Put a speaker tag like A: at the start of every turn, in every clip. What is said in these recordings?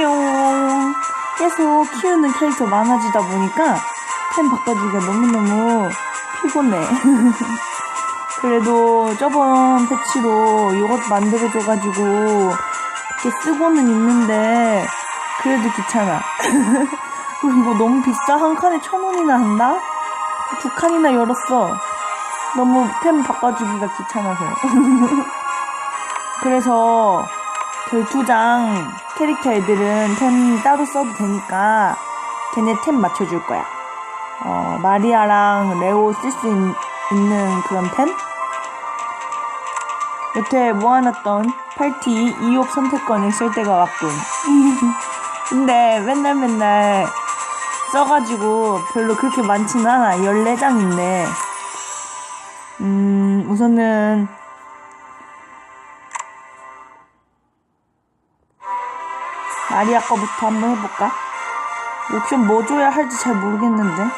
A: 안녕. 계속 키우는 캐릭터 많아지다 보니까 템 바꿔주기가 너무너무 피곤해. 그래도 저번 패치로 이것 만들어줘가지고 이렇게 쓰고는 있는데 그래도 귀찮아. 그리고 이거 너무 비싸. 한 칸에 천 원이나 한다? 두 칸이나 열었어. 너무 템 바꿔주기가 귀찮아서. 그래서 결투장 캐릭터 애들은 템 따로 써도 되니까 걔네 템 맞춰줄 거야. 어, 마리아랑 레오 쓸 수 있는 그런 템? 여태 모아놨던 팔티 2옥 선택권을 쓸 때가 왔군. 근데 맨날 맨날 써가지고 별로 그렇게 많진 않아. 14장 있네. 음, 우선은 마리아 거부터 한번 해볼까? 옵션 뭐 줘야 할지 잘 모르겠는데.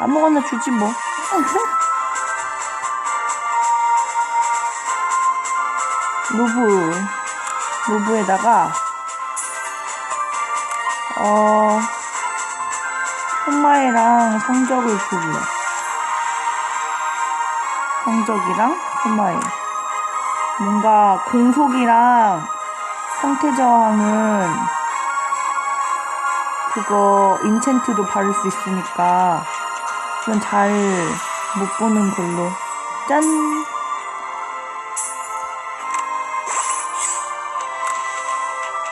A: 아무거나 주지 뭐. 로브. 로브에다가, 어, 손마이랑 성적을 주고요. 성적이랑 손마이. 뭔가 공속이랑 저항은 그거 인챈트도 바를 수 있으니까 그건 잘 못 보는 걸로. 짠!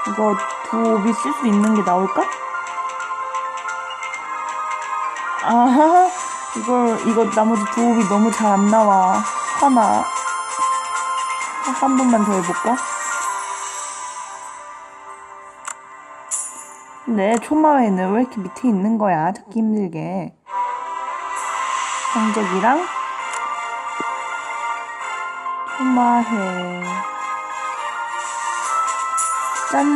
A: 이거 두 옵이 쓸수 있는 게 나올까? 아 이걸 이거 나머지 두 옵이 너무 잘 안 나와. 하나. 한 번만 더 해볼까? 근데 초마회는 왜 이렇게 밑에 있는 거야? 찾기 힘들게. 성적이랑 초마회. 짠.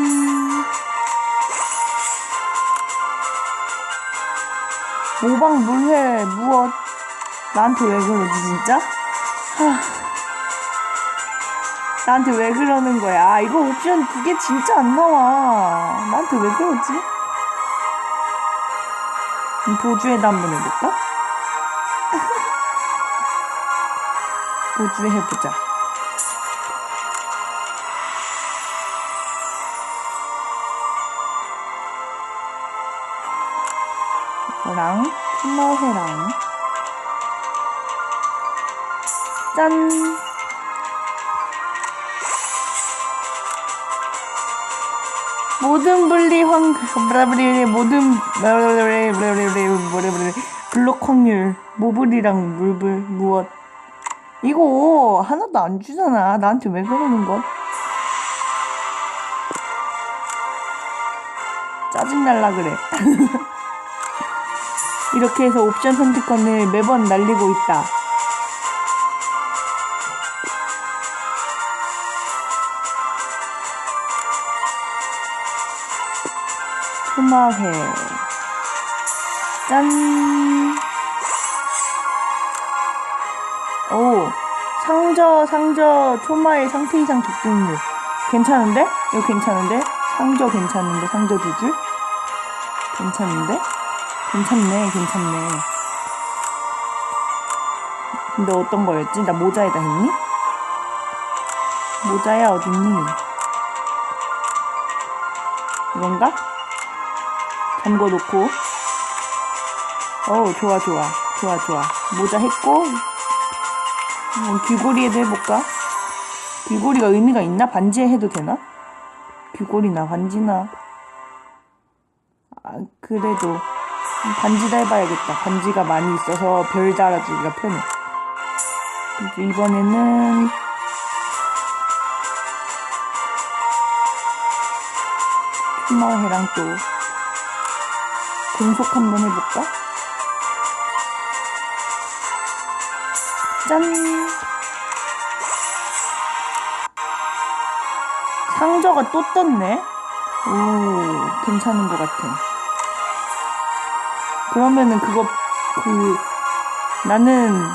A: 모방 물회 무엇? 나한테 왜 그러지 진짜? 하. 나한테 왜 그러는 거야? 이거 옵션 두 개 진짜 안 나와. 나한테 왜 그러지? 보주에다 한번 해볼까? 보주에 해보자. 이거랑 플러회랑 짠! 모든 분리 황 브라브리 모든 블록 확률 모블이랑 물불 무엇. 이거 하나도 안 주잖아. 나한테 왜 그러는 거 짜증날라 그래. 이렇게 해서 옵션 선택권을 매번 날리고 있다 소마회 짠. 오, 상저, 상저, 초마의 상태 이상 적중률. 괜찮은데? 이거 괜찮은데? 상저 괜찮은데? 상저 두 줄? 괜찮은데? 괜찮네, 괜찮네. 근데 어떤 거였지? 나 모자에다 했니? 모자야, 어딨니? 이건가? 잠궈 놓고. 어우 좋아 좋아. 좋아 좋아. 모자 했고. 어, 귀걸이에도 해볼까? 귀걸이가 의미가 있나? 반지에 해도 되나? 귀걸이나 반지나. 아 그래도 반지다 해봐야겠다. 반지가 많이 있어서 별 달아주기가 편해. 그리고 이번에는 추마해랑 또 공속 한번 해볼까? 짠! 상저가 또 떴네? 오, 괜찮은 것 같아. 그러면은 그거, 그, 나는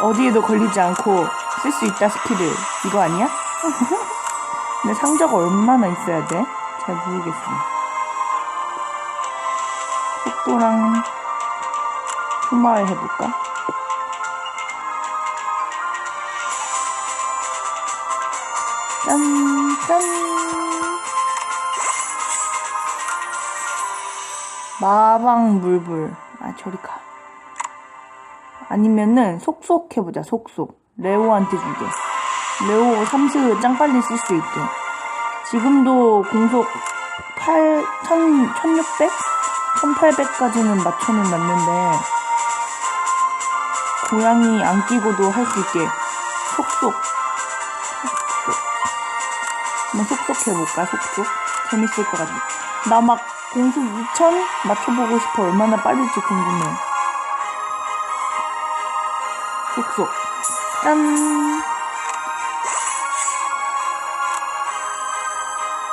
A: 어디에도 걸리지 않고 쓸 수 있다 스킬을. 이거 아니야? 근데 상저가 얼마나 있어야 돼? 잘 모르겠어. 속도랑 초마을 해볼까? 짠, 짠. 마방 물불. 아, 저리 가. 아니면은 속속 해보자, 속속. 레오한테 주게. 레오 3스 짱 빨리 쓸 수 있게. 지금도 공속 8, 1000, 1600? 1800까지는 맞춰는 놨는데, 고양이 안 끼고도 할 수 있게. 속속. 속속. 한번 속속 해볼까, 속속? 재밌을 것 같아. 나 막 공속 2000 맞춰보고 싶어. 얼마나 빠를지 궁금해. 속속. 짠!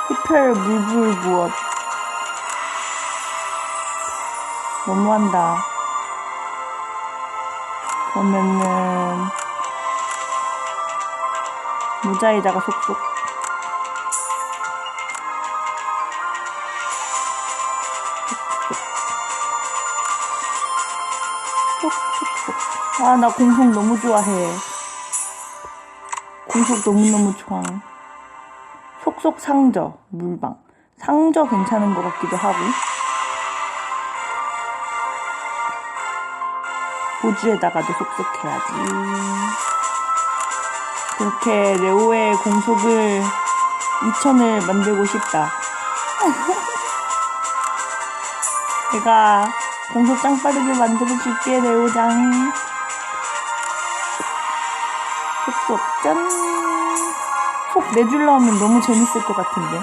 A: 흡혈 물불 무엇. 너무한다. 그러면은, 모자에다가 속속. 아, 나 공속 너무 좋아해. 공속 너무너무 좋아. 속속 상저, 물방. 상저 괜찮은 것 같기도 하고. 보주에다가도 속속해야지. 그렇게 레오의 공속을 2000을 만들고 싶다. 내가 공속 짱 빠르게 만들어줄게, 레오장. 속속, 짠. 속 내줄라 하면 너무 재밌을 것 같은데.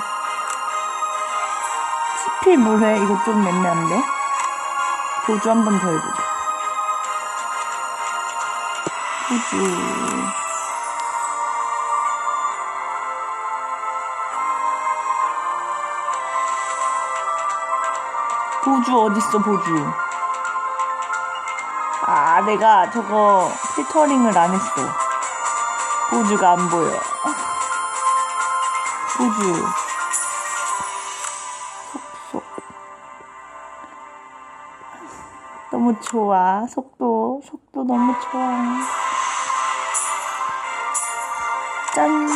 A: 치피 물회, 이거 좀 애매한데? 보주 한번 더 해보자. 보주. 보주 어딨어, 보주. 아, 내가 저거 필터링을 안 했어. 보주가 안 보여. 보주. 속속. 너무 좋아. 속도, 속도 너무 좋아. 짠.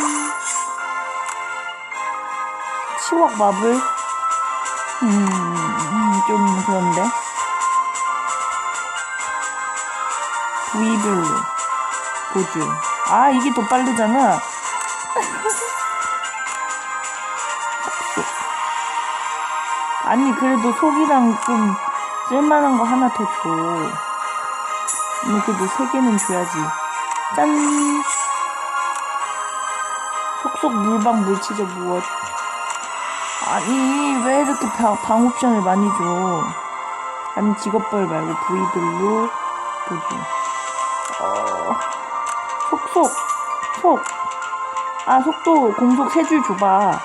A: 치웍 마블. 음, 좀 그런데. 부위별로. 보주. 아, 이게 더 빠르잖아. 속. 아니, 그래도 속이랑 좀 쓸만한 거 하나 더 줘. 뭐, 그래도 세 개는 줘야지. 짠! 속속 물방 물치죠, 무엇. 아니, 왜 이렇게 방, 방 옵션을 많이 줘? 아니, 직업별 말고 부위별로 보주. 어, 속속, 속. 아, 속도 공속 세 줄 줘봐.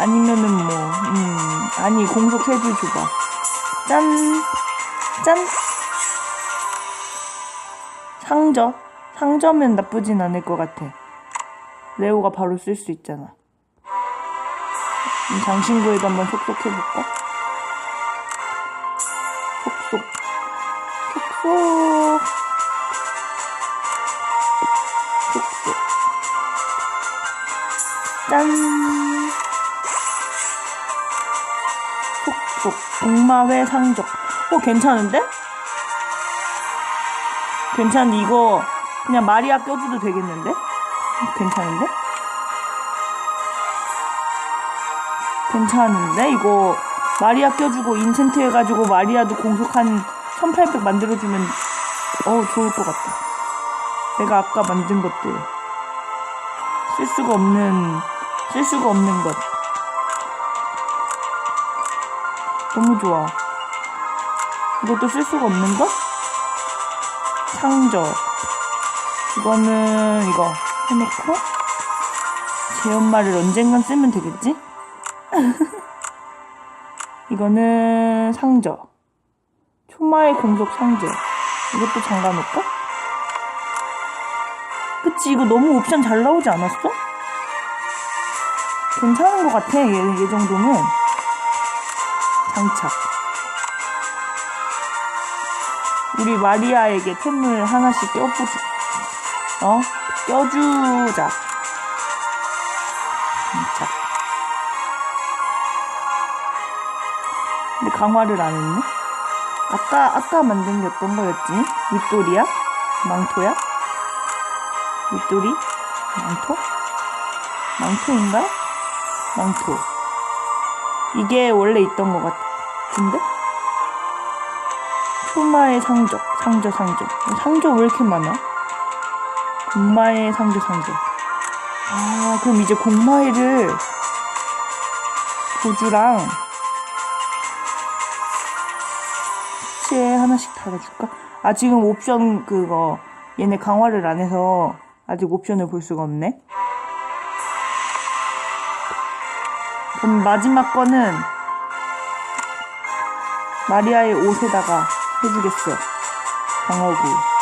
A: 아니면은 뭐, 음, 아니, 공속 세 줄 줘봐. 짠, 짠. 상저. 상저면 나쁘진 않을 것 같아. 레오가 바로 쓸 수 있잖아. 음, 장신구에도 한번 속속 해볼까? 속속. 속속. 속속. 짠. 속속. 복마회 상적. 어, 괜찮은데? 괜찮은데, 이거 그냥 마리아 껴줘도 되겠는데? 괜찮은데? 괜찮은데? 이거 마리아 껴주고 인챈트 해가지고 마리아도 공속 한 1800 만들어주면 어 좋을 것 같다. 내가 아까 만든 것들 쓸 수가 없는 쓸 수가 없는 것 너무 좋아. 이것도 쓸 수가 없는 것? 상저 이거는 이거 해놓고 제 엄마를 언젠간 쓰면 되겠지? 이거는 상저. 초마의 공속 상저. 이것도 잠가 놓을까? 그치, 이거 너무 옵션 잘 나오지 않았어? 괜찮은 것 같아. 얘, 얘 정도면. 장착. 우리 마리아에게 템을 하나씩 껴보자. 어? 껴주자. 장착. 근데 강화를 안 했네? 아까, 아까 만든 게 어떤 거였지? 윗돌이야? 망토야? 윗돌이? 망토? 망토인가? 망토. 이게 원래 있던 것 같은데? 초마의 상적, 상저, 상저. 상저 왜 이렇게 많아? 공마의 상저, 상저. 아, 그럼 이제 공마의를 보주랑 치에 하나씩 달아줄까? 아, 지금 옵션 그거, 얘네 강화를 안 해서 아직 옵션을 볼 수가 없네. 그럼 마지막 거는 마리아의 옷에다가 해주겠어. 방어구.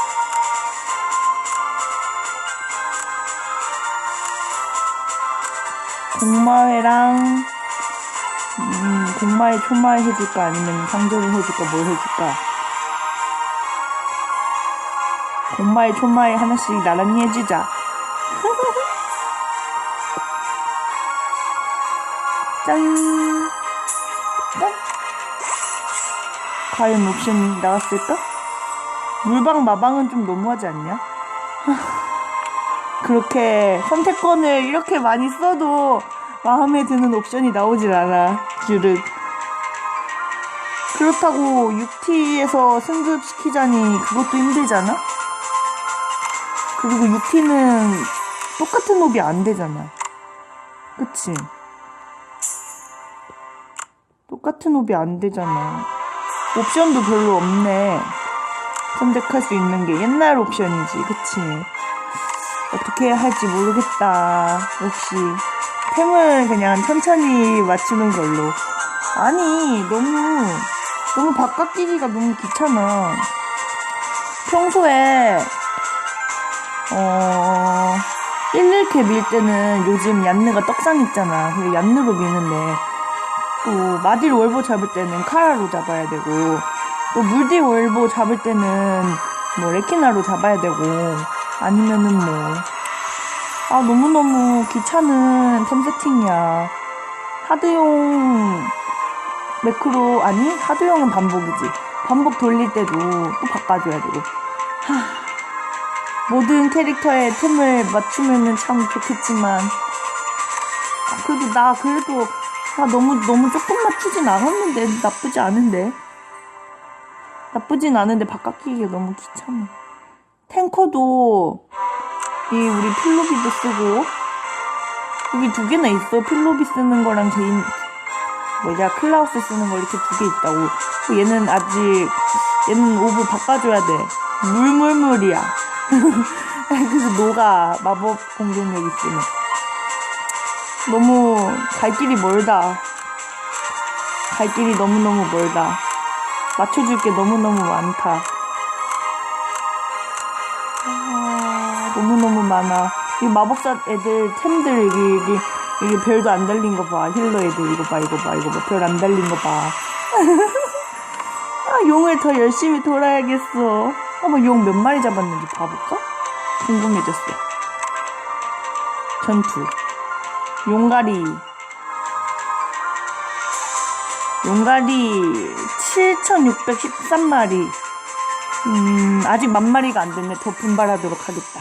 A: 공마회랑 음, 공마회 초마회 해줄까 아니면 상조를 해줄까 뭘 해줄까 공마회 초마회 하나씩 나란히 해주자 짠! 짠! 과연 옵션이 나왔을까? 물방 마방은 좀 너무하지 않냐? 그렇게 선택권을 이렇게 많이 써도 마음에 드는 옵션이 나오질 않아. 주륵. 그렇다고 6T에서 승급시키자니 그것도 힘들잖아? 그리고 6T는 똑같은 옵이 안 되잖아. 그치? 똑같은 옵이 안 되잖아. 옵션도 별로 없네. 선택할 수 있는 게 옛날 옵션이지, 그치? 어떻게 할지 모르겠다. 역시 템을 그냥 천천히 맞추는 걸로. 아니 너무 너무 바꿔끼기가 너무 귀찮아. 평소에 어 11캐 밀 때는 요즘 얀느가 떡상 있잖아. 그래서 얀느로 미는데 또 마딜 월보 잡을 때는 카라로 잡아야 되고 또 물딜 월보 잡을 때는 뭐 레키나로 잡아야 되고 아니면은 뭐. 아 너무너무 귀찮은 템 세팅이야. 하드용 매크로 아니 하드용은 반복이지. 반복 돌릴 때도 또 바꿔줘야 되고. 하. 모든 캐릭터의 템을 맞추면은 참 좋겠지만. 아, 그래도 나 그래도 아 너무 너무 조금 맞추진 않았는데 나쁘지 않은데. 나쁘진 않은데 바꿔 끼기가 너무 귀찮아 탱커도 이 우리 필로비도 쓰고 여기 두 개나 있어. 필로비 쓰는 거랑 제인 뭐냐 클라우스 쓰는 거 이렇게 두 개 있다고. 또 얘는 아직 얘는 옵을 바꿔줘야 돼. 물물물이야. 그래서 녹아 마법 공격력 있으면. 너무 갈 길이 멀다. 갈 길이 너무너무 멀다. 맞춰줄 게 너무너무 많다 너무너무 많아. 이 마법사 애들 템들 여기 여기 여기 별도 안 달린 거 봐. 힐러 애들 이거 봐 이거 봐 이거 봐. 별 안 달린 거 봐. 아 용을 더 열심히 돌아야겠어. 한번 용 몇 마리 잡았는지 봐볼까? 궁금해졌어. 전투. 용가리. 용가리 7,613마리. 음, 아직 만 마리가 안 됐네. 더 분발하도록 하겠다.